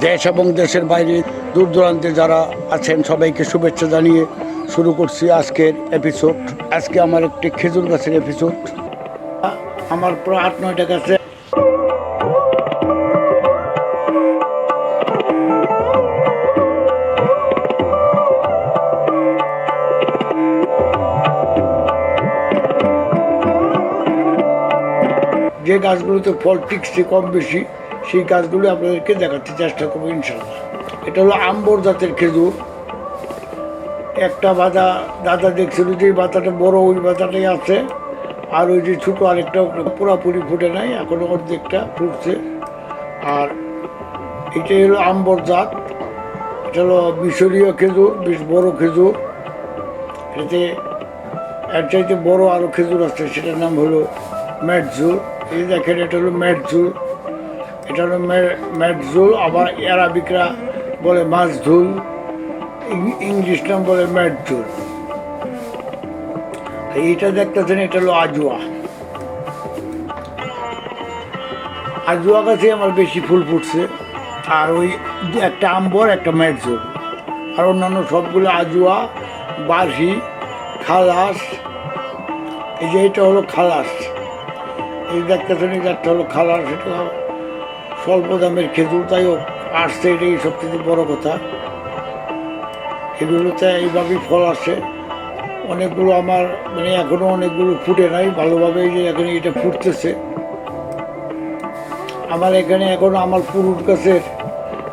দেশ এবং দেশের বাইরে দূর দূরান্তে যারা আছেন, সবাইকে শুভেচ্ছা জানিয়ে শুরু করছি আজকের এপিসোড আজকে আমার একটি খেজুর গাছের এপিসোড আমার প্রায় আট নয়টা গাছে যে গাছগুলোতে ফল টিকছে কম বেশি সেই গাছগুলো আপনাদেরকে দেখাতে চেষ্টা করব ইনশাল্লাহ। এটা হলো আম্বর জাতের খেজুর। একটা বাদা দাদা দেখছিল যে এই বাতাটা বড়, ওই বাতাটাই আছে। আর ওই যে ছোটো আরেকটা পুরাপুরি ফুটে নাই, এখনও অর্ধেকটা ফুটছে। আর এটাই হলো আম্বর জাত। এটা হলো মিশরীয় খেজুর, বেশ বড় খেজুর। এতে এর চাইতে বড় আরও খেজুর আছে, সেটার নাম হলো ম্যাটজুল এই দেখেন, এটা হলো ম্যাটজুল এটা হলো ম্যা- ম্যাটজুল আবার অ্যারাবিকরা বলে মাছঝুল ইংলিশ নাম বলে ম্যাটজুল এইটা দেখতেছেন, এটা হলো আজুয়া। আজুয়া গাছে আমার বেশি ফুল ফুটছে, আর ওই একটা আম্বর, একটা ম্যাটজুল আর অন্যান্য সবগুলো আজুয়া বার্হি খালাস। এই যে এটা হলো খালাস। এই দেখতেছেন একটা হলো খালাস, এটা স্বল্প দামের খেজুর, তাই আসছে এটাই সবচেয়ে বড় কথা। এগুলোতে এইভাবেই ফল আসে। অনেকগুলো আমার মানে এখনও অনেকগুলো ফুটে নাই ভালোভাবে যে এখানে এটা ফুটতেছে। আমার এখানে এখন আমার পুরুষ গাছের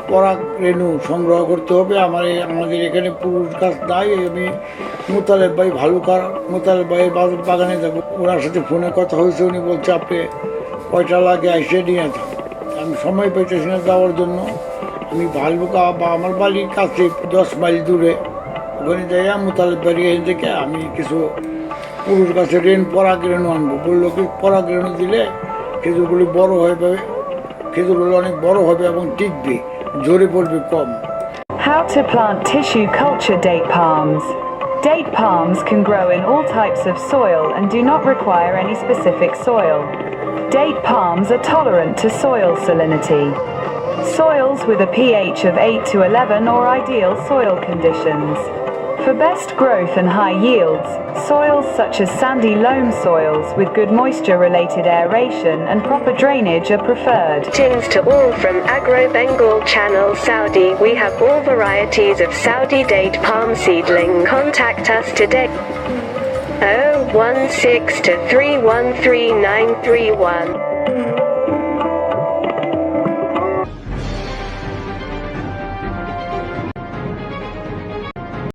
পরাগ রেণু সংগ্রহ করতে হবে। আমার আমাদের এখানে পুরুষ গাছ নাই, আমি মোতালেব ভাই ভালুকার, মোতালেব বা- বাগানে যাব। ওনার সাথে ফোনে কথা হয়েছে, উনি বলছে, আপনি কয়টা লাগে এসে নিয়ে যান। আমি সময় পাইতেছি না যাওয়ার জন্য আমি ভালুকা বা আমার বাড়ির কাছে দশ মাইল দূরে ওখানে যাইয়া মোতালেব বাড়ি এখান থেকে আমি কিছু পুরুষ গাছের রেন পরাগ রেণু আনব বলল কি পরাগ রেণু দিলে খেজুরগুলি বড় হবে, খেজুরগুলো অনেক বড় হবে এবং টিকবে, ঝরে পড়বে কম How to plant tissue culture date palms. Date palms can grow in all types of soil and do not require any specific soil. Date palms are tolerant to soil salinity. Soils with a pH of 8 to 11 or ideal soil conditions. For best growth and high yields, soils such as sandy loam soils with good moisture related aeration and proper drainage are preferred. Tins to all from Agro Bengal Channel Saudi. We have all varieties of Saudi date palm seedling. Contact us today. 016 to 313931.